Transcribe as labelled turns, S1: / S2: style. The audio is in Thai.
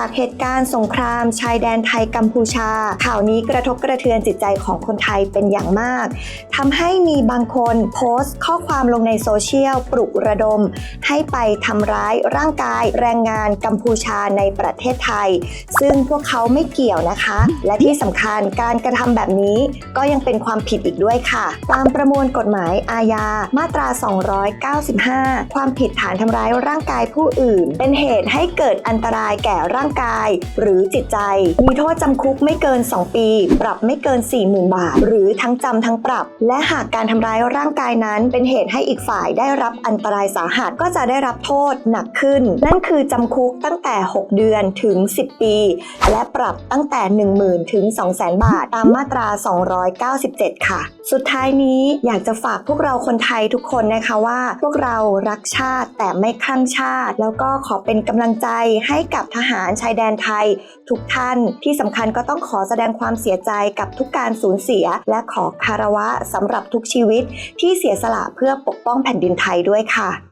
S1: จากเหตุการณ์สงคราม ชายแดนไทยกัมพูชา ข่าวนี้กระทบกระเทือนจิตใจของคนไทยเป็นอย่างมากทำให้มีบางคนโพสต์ ข้อความลงในโซเชียลปลุกระดม ให้ไปทำร้ายร่างกายแรงงานกัมพูชาในประเทศไทย ซึ่งพวกเขาไม่เกี่ยวนะคะ และที่สำคัญการกระทำแบบนี้ก็ยังเป็นความผิดอีกด้วยค่ะ ตามประมวลกฎหมายอาญามาตรา 295 ความผิดฐานทำร้ายร่างกายผู้อื่น เป็นเหตุให้เกิดอันตรายแก่ร่างางกาย หรือจิตใจ มีโทษจำคุกไม่เกิน 2 ปี ปรับไม่เกิน 40,000 บาท หรือทั้งจำทั้งปรับ และหากการทำร้ายร่างกายนั้น เป็นเหตุให้อีกฝ่ายได้รับอันตรายสาหัสก็จะได้รับโทษหนักขึ้น นั่นคือจำคุกตั้งแต่ 6 เดือนถึง 10 ปี และปรับตั้งแต่ 10,000 ถึง 200,000 บาท ตามมาตรา 297 ค่ะ สุดท้ายนี้อยากจะฝากพวกเราคนไทยทุกคนนะคะว่า พวกเรารักชาติแต่ไม่คลั่งชาติ แล้วก็ขอเป็นกำลังใจให้กับทหารชายแดนไทย ทุกท่านที่สำคัญก็ต้องขอแสดงความเสียใจกับทุกการสูญเสีย และขอคารวะสำหรับทุกชีวิตที่เสียสละเพื่อปกป้องแผ่นดินไทยด้วยค่ะ